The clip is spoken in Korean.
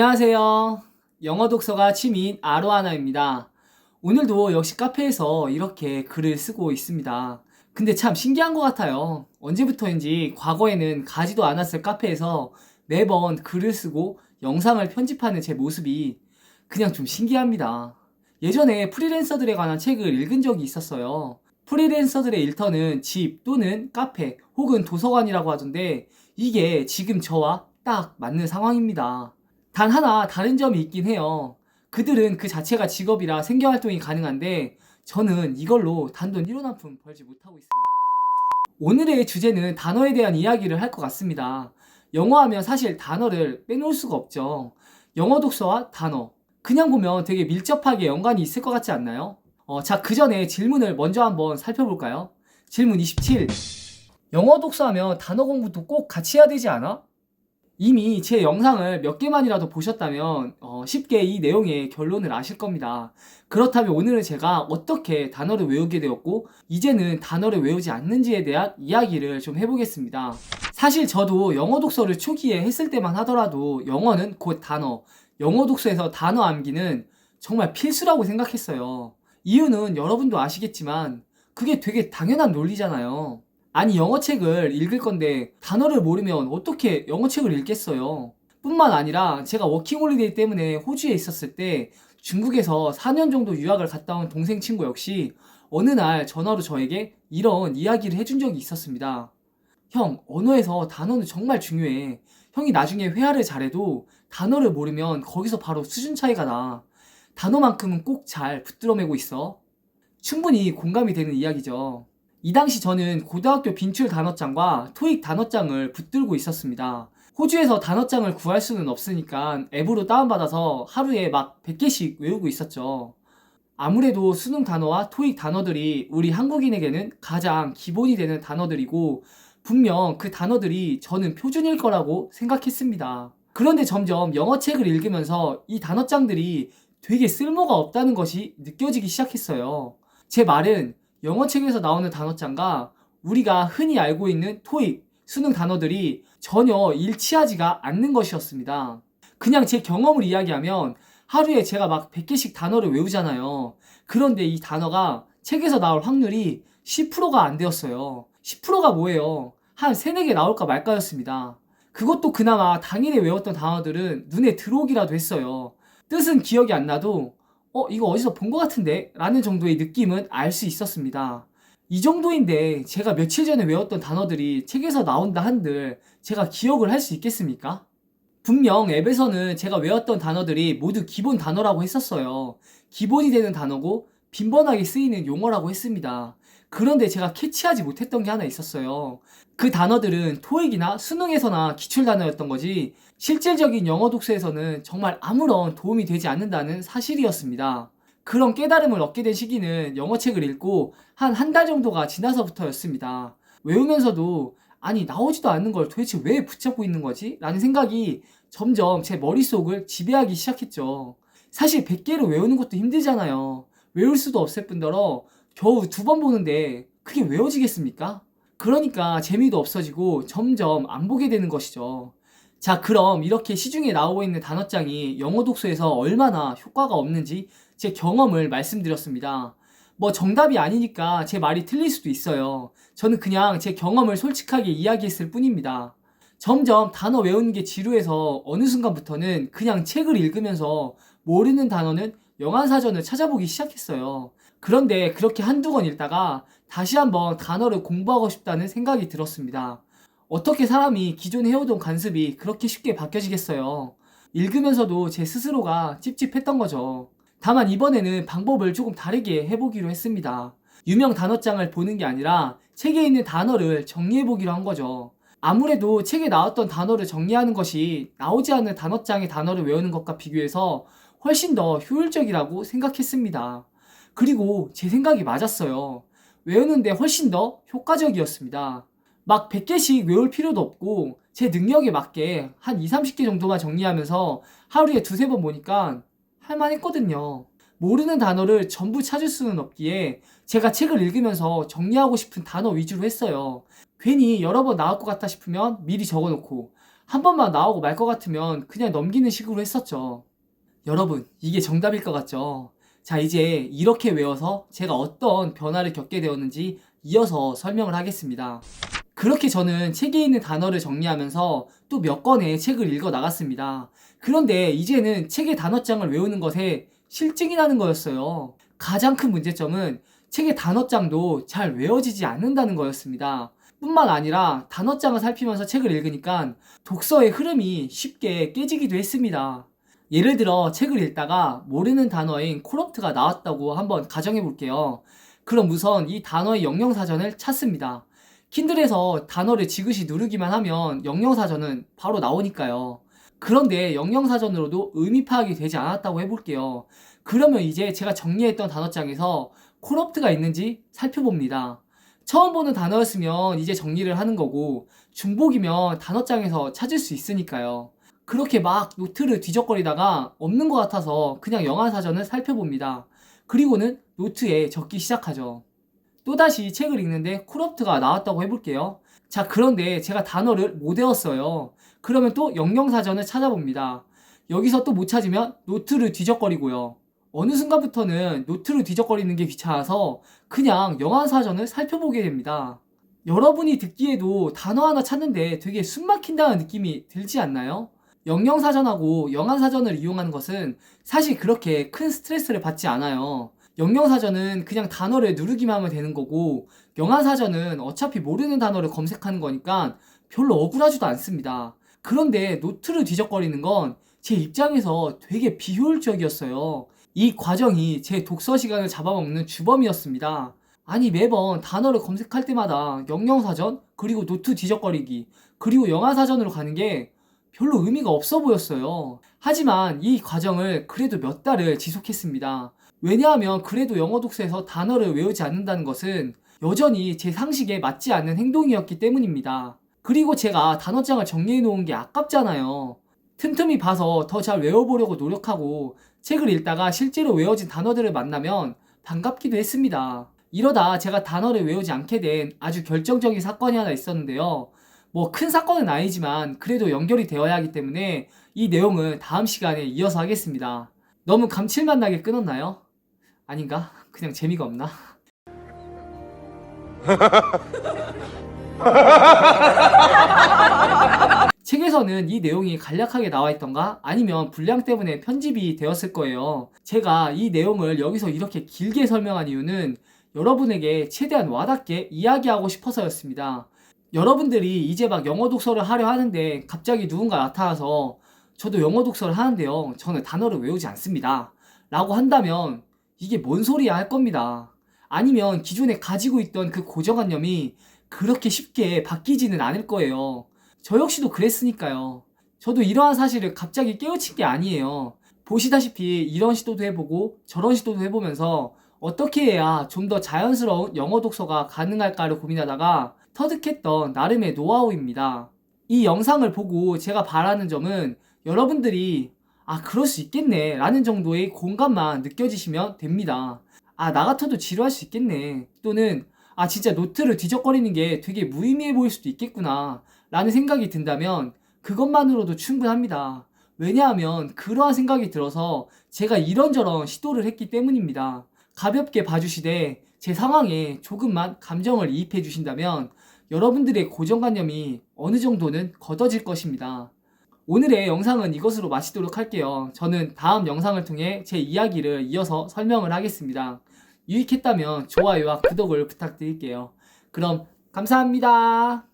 안녕하세요. 영어 독서가 취미인 아로하나입니다. 오늘도 역시 카페에서 이렇게 글을 쓰고 있습니다. 근데 참 신기한 것 같아요. 언제부터인지 과거에는 가지도 않았을 카페에서 매번 글을 쓰고 영상을 편집하는 제 모습이 그냥 좀 신기합니다. 예전에 프리랜서들에 관한 책을 읽은 적이 있었어요. 프리랜서들의 일터는 집 또는 카페 혹은 도서관이라고 하던데 이게 지금 저와 딱 맞는 상황입니다. 단 하나 다른 점이 있긴 해요. 그들은 그 자체가 직업이라 생계 활동이 가능한데 저는 이걸로 단돈 1원 한 푼 벌지 못하고 있습니다. 오늘의 주제는 단어에 대한 이야기를 할 것 같습니다. 영어 하면 사실 단어를 빼놓을 수가 없죠. 영어 독서와 단어. 그냥 보면 되게 밀접하게 연관이 있을 것 같지 않나요? 어, 자, 그 전에 질문을 먼저 한번 살펴볼까요? 질문 27. 영어 독서하면 단어 공부도 꼭 같이 해야 되지 않아? 이미 제 영상을 몇 개만이라도 보셨다면 어, 쉽게 이 내용의 결론을 아실 겁니다. 그렇다면 오늘은 제가 어떻게 단어를 외우게 되었고 이제는 단어를 외우지 않는지에 대한 이야기를 좀 해보겠습니다. 사실 저도 영어 독서를 초기에 했을 때만 하더라도 영어는 곧 단어, 영어 독서에서 단어 암기는 정말 필수라고 생각했어요. 이유는 여러분도 아시겠지만 그게 되게 당연한 논리잖아요. 아니 영어책을 읽을 건데 단어를 모르면 어떻게 영어책을 읽겠어요? 뿐만 아니라 제가 워킹홀리데이 때문에 호주에 있었을 때 중국에서 4년 정도 유학을 갔다 온 동생 친구 역시 어느 날 전화로 저에게 이런 이야기를 해준 적이 있었습니다. 형, 언어에서 단어는 정말 중요해. 형이 나중에 회화를 잘해도 단어를 모르면 거기서 바로 수준 차이가 나. 단어만큼은 꼭 잘 붙들어 매고 있어. 충분히 공감이 되는 이야기죠. 이 당시 저는 고등학교 빈출 단어장과 토익 단어장을 붙들고 있었습니다. 호주에서 단어장을 구할 수는 없으니까 앱으로 다운받아서 하루에 막 100개씩 외우고 있었죠. 아무래도 수능 단어와 토익 단어들이 우리 한국인에게는 가장 기본이 되는 단어들이고 분명 그 단어들이 저는 표준일 거라고 생각했습니다. 그런데 점점 영어 책을 읽으면서 이 단어장들이 되게 쓸모가 없다는 것이 느껴지기 시작했어요. 제 말은 영어책에서 나오는 단어장과 우리가 흔히 알고 있는 토익, 수능 단어들이 전혀 일치하지가 않는 것이었습니다. 그냥 제 경험을 이야기하면 하루에 제가 막 100개씩 단어를 외우잖아요. 그런데 이 단어가 책에서 나올 확률이 10%가 안 되었어요. 10%가 뭐예요? 한 3, 4개 나올까 말까였습니다. 그것도 그나마 당일에 외웠던 단어들은 눈에 들어오기라도 했어요. 뜻은 기억이 안 나도 어, 이거 어디서 본 것 같은데? 라는 정도의 느낌은 알 수 있었습니다. 이 정도인데 제가 며칠 전에 외웠던 단어들이 책에서 나온다 한들 제가 기억을 할 수 있겠습니까? 분명 앱에서는 제가 외웠던 단어들이 모두 기본 단어라고 했었어요. 기본이 되는 단어고 빈번하게 쓰이는 용어라고 했습니다. 그런데 제가 캐치하지 못했던 게 하나 있었어요. 그 단어들은 토익이나 수능에서나 기출 단어였던 거지 실질적인 영어 독서에서는 정말 아무런 도움이 되지 않는다는 사실이었습니다. 그런 깨달음을 얻게 된 시기는 영어책을 읽고 한 한 달 정도가 지나서부터였습니다. 외우면서도 아니 나오지도 않는 걸 도대체 왜 붙잡고 있는 거지? 라는 생각이 점점 제 머릿속을 지배하기 시작했죠. 사실 100개를 외우는 것도 힘들잖아요. 외울 수도 없을 뿐더러 겨우 두 번 보는데 그게 외워지겠습니까? 그러니까 재미도 없어지고 점점 안 보게 되는 것이죠. 자, 그럼 이렇게 시중에 나오고 있는 단어장이 영어 독서에서 얼마나 효과가 없는지 제 경험을 말씀드렸습니다. 뭐 정답이 아니니까 제 말이 틀릴 수도 있어요. 저는 그냥 제 경험을 솔직하게 이야기했을 뿐입니다. 점점 단어 외우는 게 지루해서 어느 순간부터는 그냥 책을 읽으면서 모르는 단어는 영어사전을 찾아보기 시작했어요. 그런데 그렇게 한두 권 읽다가 다시 한번 단어를 공부하고 싶다는 생각이 들었습니다. 어떻게 사람이 기존에 해오던 관습이 그렇게 쉽게 바뀌어지겠어요? 읽으면서도 제 스스로가 찝찝했던 거죠. 다만 이번에는 방법을 조금 다르게 해보기로 했습니다. 유명 단어장을 보는 게 아니라 책에 있는 단어를 정리해보기로 한 거죠. 아무래도 책에 나왔던 단어를 정리하는 것이 나오지 않는 단어장의 단어를 외우는 것과 비교해서 훨씬 더 효율적이라고 생각했습니다. 그리고 제 생각이 맞았어요. 외우는데 훨씬 더 효과적이었습니다. 막 100개씩 외울 필요도 없고 제 능력에 맞게 한 2, 30개 정도만 정리하면서 하루에 두세 번 보니까 할만했거든요. 모르는 단어를 전부 찾을 수는 없기에 제가 책을 읽으면서 정리하고 싶은 단어 위주로 했어요. 괜히 여러 번 나올 것 같다 싶으면 미리 적어놓고 한 번만 나오고 말 것 같으면 그냥 넘기는 식으로 했었죠. 여러분, 이게 정답일 것 같죠? 자, 이제 이렇게 외워서 제가 어떤 변화를 겪게 되었는지 이어서 설명을 하겠습니다. 그렇게 저는 책에 있는 단어를 정리하면서 또 몇 권의 책을 읽어 나갔습니다. 그런데 이제는 책의 단어장을 외우는 것에 실증이 나는 거였어요. 가장 큰 문제점은 책의 단어장도 잘 외워지지 않는다는 거였습니다. 뿐만 아니라 단어장을 살피면서 책을 읽으니까 독서의 흐름이 쉽게 깨지기도 했습니다. 예를 들어 책을 읽다가 모르는 단어인 코럽트가 나왔다고 한번 가정해 볼게요. 그럼 우선 이 단어의 영영사전을 찾습니다. 킨들에서 단어를 지그시 누르기만 하면 영영사전은 바로 나오니까요. 그런데 영영사전으로도 의미 파악이 되지 않았다고 해볼게요. 그러면 이제 제가 정리했던 단어장에서 코럽트가 있는지 살펴봅니다. 처음 보는 단어였으면 이제 정리를 하는 거고 중복이면 단어장에서 찾을 수 있으니까요. 그렇게 막 노트를 뒤적거리다가 없는 것 같아서 그냥 영어사전을 살펴봅니다. 그리고는 노트에 적기 시작하죠. 또다시 책을 읽는데 코럽트가 나왔다고 해볼게요. 자, 그런데 제가 단어를 못 외웠어요. 그러면 또 영영사전을 찾아봅니다. 여기서 또 못 찾으면 노트를 뒤적거리고요. 어느 순간부터는 노트를 뒤적거리는 게 귀찮아서 그냥 영화사전을 살펴보게 됩니다. 여러분이 듣기에도 단어 하나 찾는데 되게 숨 막힌다는 느낌이 들지 않나요? 영영사전하고 영화사전을 이용하는 것은 사실 그렇게 큰 스트레스를 받지 않아요. 영영사전은 그냥 단어를 누르기만 하면 되는 거고 영화사전은 어차피 모르는 단어를 검색하는 거니까 별로 억울하지도 않습니다. 그런데 노트를 뒤적거리는 건 제 입장에서 되게 비효율적이었어요. 이 과정이 제 독서 시간을 잡아먹는 주범이었습니다. 아니 매번 단어를 검색할 때마다 영영사전 그리고 노트 뒤적거리기 그리고 영화사전으로 가는 게 별로 의미가 없어 보였어요. 하지만 이 과정을 그래도 몇 달을 지속했습니다. 왜냐하면 그래도 영어 독서에서 단어를 외우지 않는다는 것은 여전히 제 상식에 맞지 않는 행동이었기 때문입니다. 그리고 제가 단어장을 정리해 놓은 게 아깝잖아요. 틈틈이 봐서 더 잘 외워보려고 노력하고 책을 읽다가 실제로 외워진 단어들을 만나면 반갑기도 했습니다. 이러다 제가 단어를 외우지 않게 된 아주 결정적인 사건이 하나 있었는데요. 뭐 큰 사건은 아니지만 그래도 연결이 되어야 하기 때문에 이 내용은 다음 시간에 이어서 하겠습니다. 너무 감칠맛 나게 끊었나요? 아닌가? 그냥 재미가 없나? 책에서는 이 내용이 간략하게 나와 있던가 아니면 분량 때문에 편집이 되었을 거예요. 제가 이 내용을 여기서 이렇게 길게 설명한 이유는 여러분에게 최대한 와닿게 이야기하고 싶어서였습니다. 여러분들이 이제 막 영어 독서를 하려 하는데 갑자기 누군가 나타나서 저도 영어 독서를 하는데요. 저는 단어를 외우지 않습니다. 라고 한다면 이게 뭔 소리야 할 겁니다. 아니면 기존에 가지고 있던 그 고정관념이 그렇게 쉽게 바뀌지는 않을 거예요. 저 역시도 그랬으니까요. 저도 이러한 사실을 갑자기 깨우친 게 아니에요. 보시다시피 이런 시도도 해보고 저런 시도도 해보면서 어떻게 해야 좀 더 자연스러운 영어 독서가 가능할까를 고민하다가 터득했던 나름의 노하우입니다. 이 영상을 보고 제가 바라는 점은 여러분들이 아, 그럴 수 있겠네 라는 정도의 공감만 느껴지시면 됩니다. 아, 나 같아도 지루할 수 있겠네. 또는 아, 진짜 노트를 뒤적거리는 게 되게 무의미해 보일 수도 있겠구나 라는 생각이 든다면 그것만으로도 충분합니다. 왜냐하면 그러한 생각이 들어서 제가 이런저런 시도를 했기 때문입니다. 가볍게 봐주시되 제 상황에 조금만 감정을 이입해 주신다면 여러분들의 고정관념이 어느 정도는 걷어질 것입니다. 오늘의 영상은 이것으로 마치도록 할게요. 저는 다음 영상을 통해 제 이야기를 이어서 설명을 하겠습니다. 유익했다면 좋아요와 구독을 부탁드릴게요. 그럼 감사합니다.